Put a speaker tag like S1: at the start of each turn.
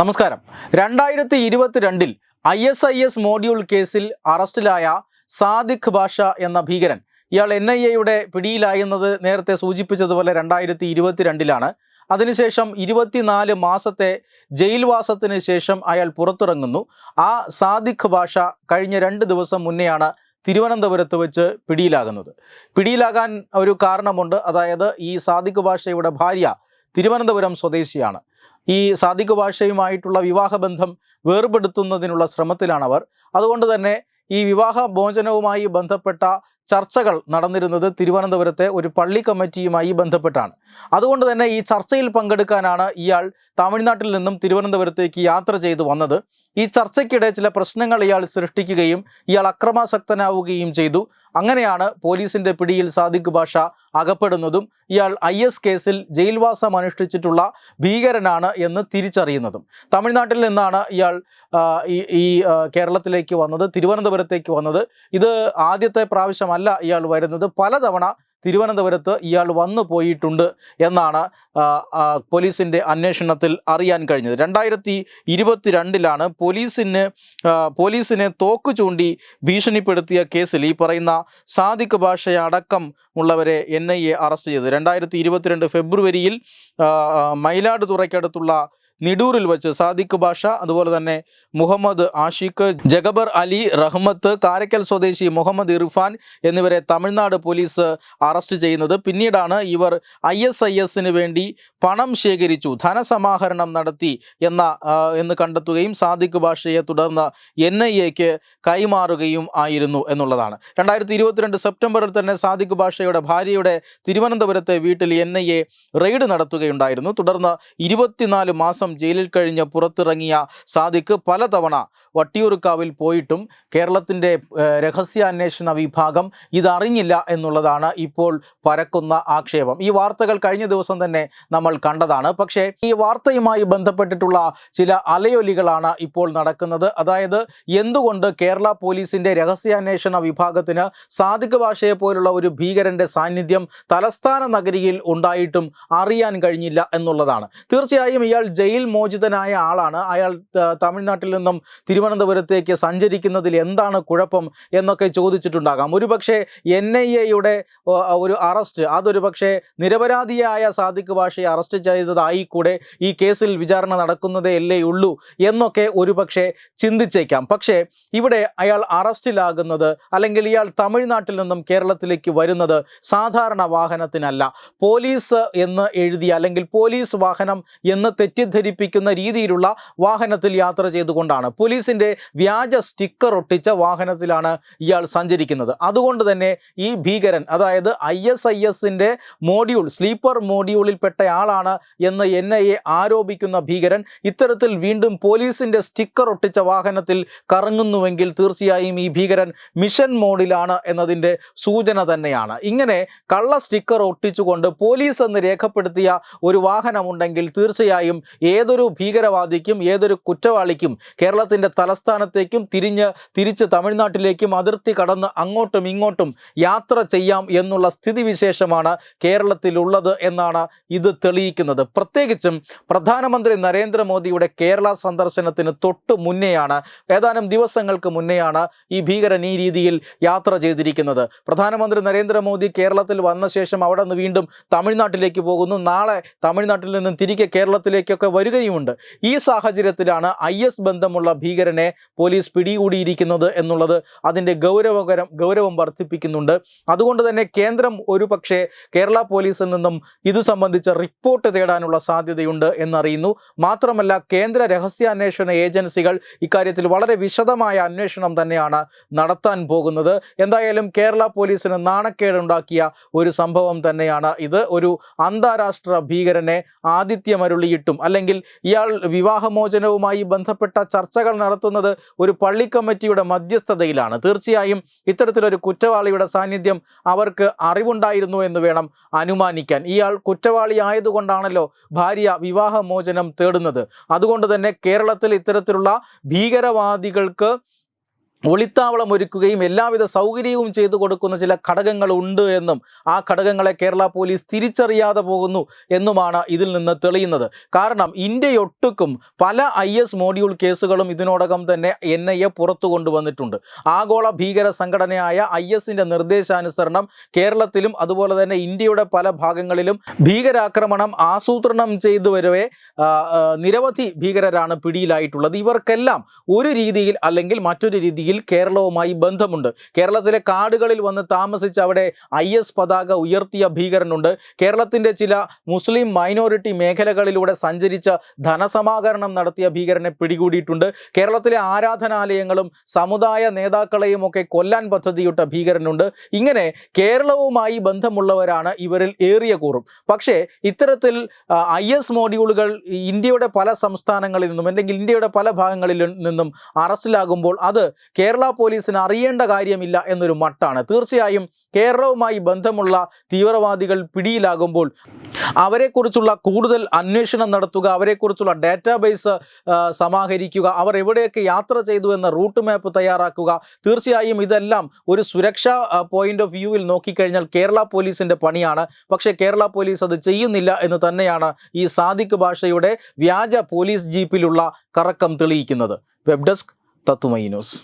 S1: നമസ്കാരം. രണ്ടായിരത്തി ഇരുപത്തിരണ്ടിൽ I S I S module കേസിൽ അറസ്റ്റിലായ സാദിഖ് ബാഷ എന്ന ഭീകരൻ. ഇയാൾ എൻ ഐ എയുടെ പിടിയിലായെന്നത് നേരത്തെ സൂചിപ്പിച്ചതുപോലെ രണ്ടായിരത്തി ഇരുപത്തിരണ്ടിലാണ് അതിനുശേഷം ഇരുപത്തിനാല് മാസത്തെ ജയിൽവാസത്തിന് ശേഷം അയാൾ പുറത്തിറങ്ങുന്നു. ആ സാദിഖ് ബാഷ കഴിഞ്ഞ രണ്ട് ദിവസം മുന്നെയാണ് തിരുവനന്തപുരത്ത് വെച്ച് പിടിയിലാകുന്നത്. പിടിയിലാകാൻ ഒരു കാരണമുണ്ട്. അതായത് ഈ സാദിഖ് ബാഷയുടെ ഭാര്യ തിരുവനന്തപുരം സ്വദേശിയാണ്. ഈ സാദിഖ് ഭാഷയുമായിട്ടുള്ള വിവാഹബന്ധം വേർപെടുത്തുന്നതിനുള്ള ശ്രമത്തിലാണവർ. അതുകൊണ്ട് തന്നെ ഈ വിവാഹ മോചനവുമായി ബന്ധപ്പെട്ട ചർച്ചകൾ നടന്നിരുന്നത് തിരുവനന്തപുരത്തെ ഒരു പള്ളി കമ്മിറ്റിയുമായി ബന്ധപ്പെട്ടാണ്. അതുകൊണ്ട് തന്നെ ഈ ചർച്ചയിൽ പങ്കെടുക്കാനാണ് ഇയാൾ തമിഴ്നാട്ടിൽ നിന്നും തിരുവനന്തപുരത്തേക്ക് യാത്ര ചെയ്തു വന്നത്. ഈ ചർച്ചയ്ക്കിടെ ചില പ്രശ്നങ്ങൾ ഇയാൾ സൃഷ്ടിക്കുകയും ഇയാൾ അക്രമാസക്തനാവുകയും ചെയ്തു. അങ്ങനെയാണ് പോലീസിന്റെ പിടിയിൽ സാദിഖ് ഭാഷ അകപ്പെടുന്നതും ഇയാൾ ഐ എസ് കേസിൽ ജയിൽവാസം അനുഷ്ഠിച്ചിട്ടുള്ള ഭീകരനാണ് എന്ന് തിരിച്ചറിയുന്നതും. തമിഴ്നാട്ടിൽ നിന്നാണ് ഇയാൾ ഈ കേരളത്തിലേക്ക് വന്നത് തിരുവനന്തപുരത്തേക്ക് വന്നത്. ഇത് ആദ്യത്തെ പ്രാവശ്യമല്ല ഇയാൾ വരുന്നത്. പലതവണ തിരുവനന്തപുരത്ത് ഇയാൾ വന്നു പോയിട്ടുണ്ട് എന്നാണ് പോലീസിന്റെ അന്വേഷണത്തിൽ അറിയാൻ കഴിഞ്ഞത്. രണ്ടായിരത്തി ഇരുപത്തി രണ്ടിലാണ് പോലീസിന് പോലീസിനെ തോക്ക് ചൂണ്ടി ഭീഷണിപ്പെടുത്തിയ കേസിൽ ഈ പറയുന്ന സാദിഖ് ഭാഷയടക്കം ഉള്ളവരെ എൻ ഐ എ അറസ്റ്റ് ചെയ്തത്. രണ്ടായിരത്തി ഇരുപത്തിരണ്ട് ഫെബ്രുവരിയിൽ മയിലാടുതുറയ്ക്കടുത്തുള്ള നിഡൂറിൽ വെച്ച് സാദിഖ് ബാഷ അതുപോലെ തന്നെ മുഹമ്മദ് ആഷിഖ് ജഗബർ അലി റഹ്മത്ത് കാരക്കൽ സ്വദേശി മുഹമ്മദ് ഇർഫാൻ എന്നിവരെ തമിഴ്നാട് പോലീസ് അറസ്റ്റ് ചെയ്യുന്നത്. പിന്നീടാണ് ഇവർ ഐ എസ് ഐ എസിന് വേണ്ടി പണം ശേഖരിച്ചു ധനസമാഹരണം നടത്തി എന്ന എന്ന് കണ്ടെത്തുകയും സാദിഖ് ബാഷയെ തുടർന്ന് എൻ ഐ എക്ക് കൈമാറുകയും ആയിരുന്നു എന്നുള്ളതാണ്. രണ്ടായിരത്തി ഇരുപത്തിരണ്ട് സെപ്റ്റംബറിൽ തന്നെ സാദിഖ് ഭാഷയുടെ ഭാര്യയുടെ തിരുവനന്തപുരത്തെ വീട്ടിൽ എൻ ഐ എ റെയ്ഡ് നടത്തുകയുണ്ടായിരുന്നു. തുടർന്ന് ഇരുപത്തിനാല് മാസം ജയിലിൽ കഴിഞ്ഞ് പുറത്തിറങ്ങിയ സാദിഖ് പലതവണ വട്ടിയൂർക്കാവിൽ പോയിട്ടും കേരളത്തിന്റെ രഹസ്യാന്വേഷണ വിഭാഗം ഇതറിഞ്ഞില്ല എന്നുള്ളതാണ് ഇപ്പോൾ പരക്കുന്ന ആക്ഷേപം. ഈ വാർത്തകൾ കഴിഞ്ഞ ദിവസം തന്നെ നമ്മൾ കണ്ടതാണ്. പക്ഷേ ഈ വാർത്തയുമായി ബന്ധപ്പെട്ടിട്ടുള്ള ചില അലയൊലികളാണ് ഇപ്പോൾ നടക്കുന്നത്. അതായത് എന്തുകൊണ്ട് കേരള പോലീസിന്റെ രഹസ്യാന്വേഷണ വിഭാഗത്തിന് സാദിഖ് ഭാഷയെ പോലുള്ള ഒരു ഭീകരന്റെ സാന്നിധ്യം തലസ്ഥാന നഗരിയിൽ ഉണ്ടായിട്ടും അറിയാൻ കഴിഞ്ഞില്ല എന്നുള്ളതാണ്. തീർച്ചയായും ഇയാൾ ജയിൽ മോചിതനായ ആളാണ്. അയാൾ തമിഴ്നാട്ടിൽ നിന്നും തിരുവനന്തപുരത്തേക്ക് സഞ്ചരിക്കുന്നതിൽ എന്താണ് കുഴപ്പം എന്നൊക്കെ ചോദിച്ചിട്ടുണ്ടാകാം. ഒരുപക്ഷെ എൻ ഐ എയുടെ ഒരു അറസ്റ്റ് അതൊരു പക്ഷേ നിരപരാധിയായ സാദിഖ് ഭാഷയെ അറസ്റ്റ് ചെയ്തതായിക്കൂടെ ഈ കേസിൽ വിചാരണ നടക്കുന്നതേ അല്ലേ ഉള്ളൂ എന്നൊക്കെ ഒരുപക്ഷെ ചിന്തിച്ചേക്കാം. പക്ഷേ ഇവിടെ അയാൾ അറസ്റ്റിലാകുന്നത് അല്ലെങ്കിൽ ഇയാൾ തമിഴ്നാട്ടിൽ നിന്നും കേരളത്തിലേക്ക് വരുന്നത് സാധാരണ വാഹനത്തിനല്ല. പോലീസ് എന്ന് എഴുതി അല്ലെങ്കിൽ പോലീസ് വാഹനം എന്ന് തെറ്റിദ്ധരിപ്പിക്കുന്ന രീതിയിലുള്ള വാഹനത്തിൽ യാത്ര ചെയ്തുകൊണ്ടാണ്. പോലീസിന്റെ വ്യാജ സ്റ്റിക്കർ ഒട്ടിച്ച വാഹനത്തിലാണ് ഇയാൾ സഞ്ചരിക്കുന്നത്. അതുകൊണ്ട് തന്നെ ഈ ഭീകരൻ അതായത് ഐ എസ് ഐ എസിന്റെ മോഡ്യൂൾ സ്ലീപ്പർ മോഡ്യൂളിൽപ്പെട്ട ആളാണ് എന്ന് എൻ ഐ എ ആരോപിക്കുന്ന ഭീകരൻ ഇത്തരത്തിൽ വീണ്ടും പോലീസിന്റെ സ്റ്റിക്കർ ഒട്ടിച്ച വാഹനത്തിൽ കറങ്ങുന്നുവെങ്കിൽ തീർച്ചയായും ഈ ഭീകരൻ മിഷൻ മോഡിലാണ് എന്നതിന്റെ സൂചന തന്നെയാണ്. ഇങ്ങനെ കള്ള സ്റ്റിക്കർ ഒട്ടിച്ചുകൊണ്ട് പോലീസ് എന്ന് രേഖപ്പെടുത്തിയ ഒരു വാഹനമുണ്ടെങ്കിൽ തീർച്ചയായും ഏതൊരു ഭീകരവാദിക്കും ഏതൊരു കുറ്റവാളിക്കും കേരളത്തിന്റെ തലസ്ഥാനത്തേക്കും തിരിഞ്ഞ് തിരിച്ച് തമിഴ്നാട്ടിലേക്കും അതിർത്തി കടന്ന് അങ്ങോട്ടും ഇങ്ങോട്ടും യാത്ര ചെയ്യാം എന്നുള്ള സ്ഥിതിവിശേഷമാണ് കേരളത്തിലുള്ളത് എന്നാണ് ഇത് തെളിയിക്കുന്നത്. പ്രത്യേകിച്ചും പ്രധാനമന്ത്രി നരേന്ദ്രമോദിയുടെ കേരള സന്ദർശനത്തിന് തൊട്ട് മുന്നെയാണ് ഏതാനും ദിവസങ്ങൾക്ക് മുന്നെയാണ് ഈ ഭീകരൻ ഈ രീതിയിൽ യാത്ര ചെയ്തിരിക്കുന്നത്. പ്രധാനമന്ത്രി നരേന്ദ്രമോദി കേരളത്തിൽ വന്ന ശേഷം അവിടെ നിന്ന് വീണ്ടും തമിഴ്നാട്ടിലേക്ക് പോകുന്നു. നാളെ തമിഴ്നാട്ടിൽ നിന്നും തിരികെ കേരളത്തിലേക്കൊക്കെ വരികയുമുണ്ട്. ഈ സാഹചര്യത്തിലാണ് ഐ എസ് ബന്ധമുള്ള ഭീകരനെ പോലീസ് പിടികൂടിയിരിക്കുന്നത് എന്നുള്ളത് അതിന്റെ ഗൗരവകരം ഗൗരവം വർദ്ധിപ്പിക്കുന്നുണ്ട്. അതുകൊണ്ട് തന്നെ കേന്ദ്രം ഒരു കേരള പോലീസിൽ നിന്നും ഇത് സംബന്ധിച്ച റിപ്പോർട്ട് തേടാനുള്ള സാധ്യതയുണ്ട് എന്നറിയുന്നു. മാത്രമല്ല കേന്ദ്ര രഹസ്യാന്വേഷണ ഏജൻസികൾ ഇക്കാര്യത്തിൽ വളരെ വിശദമായ അന്വേഷണം തന്നെയാണ് നടത്താൻ പോകുന്നത്. എന്തായാലും കേരള പോലീസിന് നാണക്കേടുണ്ടാക്കിയ ഒരു സംഭവം തന്നെയാണ് ഇത്. ഒരു അന്താരാഷ്ട്ര ഭീകരനെ ആതിഥ്യമരുളിയിട്ടും അല്ലെങ്കിൽ ഇയാൾ വിവാഹമോചനവുമായി ബന്ധപ്പെട്ട ചർച്ചകൾ നടത്തുന്നത് ഒരു പള്ളി കമ്മിറ്റിയുടെ മധ്യസ്ഥതയിലാണ്. തീർച്ചയായും ഇത്തരത്തിലൊരു കുറ്റവാളിയുടെ സാന്നിധ്യം അവർക്ക് അറിവുണ്ടായിരുന്നു എന്ന് വേണം അനുമാനിക്കാൻ. ഇയാൾ കുറ്റവാളി ആയതുകൊണ്ടാണല്ലോ ഭാര്യ വിവാഹമോചനം തേടുന്നത്. അതുകൊണ്ട് തന്നെ കേരളത്തിൽ ഇത്തരത്തിലുള്ള ഭീകരവാദികൾക്ക് ഒളിത്താവളം ഒരുക്കുകയും എല്ലാവിധ സൗകര്യവും ചെയ്തു കൊടുക്കുന്ന ചില ഘടകങ്ങളുണ്ട് എന്നും ആ ഘടകങ്ങളെ കേരള പോലീസ് തിരിച്ചറിയാതെ പോകുന്നു എന്നുമാണ് ഇതിൽ നിന്ന് തെളിയുന്നത്. കാരണം ഇന്ത്യയൊട്ടുക്കും പല ഐ എസ് മോഡ്യൂൾ കേസുകളും ഇതിനോടകം തന്നെ എൻ ഐ എ പുറത്തു കൊണ്ടുവന്നിട്ടുണ്ട്. ആഗോള ഭീകര സംഘടനയായ ഐ എസിന്റെ നിർദ്ദേശാനുസരണം കേരളത്തിലും അതുപോലെ തന്നെ ഇന്ത്യയുടെ പല ഭാഗങ്ങളിലും ഭീകരാക്രമണം ആസൂത്രണം ചെയ്തു വരവേ നിരവധി ഭീകരരാണ് പിടിയിലായിട്ടുള്ളത്. ഇവർക്കെല്ലാം ഒരു രീതിയിൽ അല്ലെങ്കിൽ മറ്റൊരു രീതിയിൽ കേരളവുമായി ബന്ധമുണ്ട്. കേരളത്തിലെ കാടുകളിൽ വന്ന് താമസിച്ച് അവിടെ ഐ എസ് പതാക ഉയർത്തിയ ഭീകരനുണ്ട്. കേരളത്തിന്റെ ചില മുസ്ലിം മൈനോറിറ്റി മേഖലകളിലൂടെ സഞ്ചരിച്ച ധനസമാഹരണം നടത്തിയ ഭീകരനെ പിടികൂടിയിട്ടുണ്ട്. കേരളത്തിലെ ആരാധനാലയങ്ങളും സമുദായ നേതാക്കളെയും ഒക്കെ കൊല്ലാൻ പദ്ധതിയിട്ട ഭീകരനുണ്ട്. ഇങ്ങനെ കേരളവുമായി ബന്ധമുള്ളവരാണ് ഇവരിൽ ഏറിയ കൂറും പക്ഷേ ഇത്തരത്തിൽ ഐ എസ് മോഡ്യൂളുകൾ ഇന്ത്യയുടെ പല സംസ്ഥാനങ്ങളിൽ നിന്നും അല്ലെങ്കിൽ ഇന്ത്യയുടെ പല ഭാഗങ്ങളിൽ നിന്നും അറസ്റ്റിലാകുമ്പോൾ അത് കേരള പോലീസിന് അറിയേണ്ട കാര്യമില്ല എന്നൊരു മട്ടാണ്. തീർച്ചയായും കേരളവുമായി ബന്ധമുള്ള തീവ്രവാദികൾ പിടിയിലാകുമ്പോൾ അവരെക്കുറിച്ചുള്ള കൂടുതൽ അന്വേഷണം നടത്തുക അവരെക്കുറിച്ചുള്ള ഡാറ്റാബേസ് സമാഹരിക്കുക അവർ എവിടെയൊക്കെ യാത്ര ചെയ്തു എന്ന റൂട്ട് മാപ്പ് തയ്യാറാക്കുക തീർച്ചയായും ഇതെല്ലാം ഒരു സുരക്ഷാ പോയിന്റ് ഓഫ് വ്യൂവിൽ നോക്കിക്കഴിഞ്ഞാൽ കേരള പോലീസിന്റെ പണിയാണ്. പക്ഷേ കേരള പോലീസ് അത് ചെയ്യുന്നില്ല എന്ന് തന്നെയാണ് ഈ സാദിഖ് ഭാഷയുടെ വ്യാജ പോലീസ് ജീപ്പിലുള്ള കറക്കം തെളിയിക്കുന്നത്. വെബ് ഡെസ്ക് തത്തുമൈ ന്യൂസ്.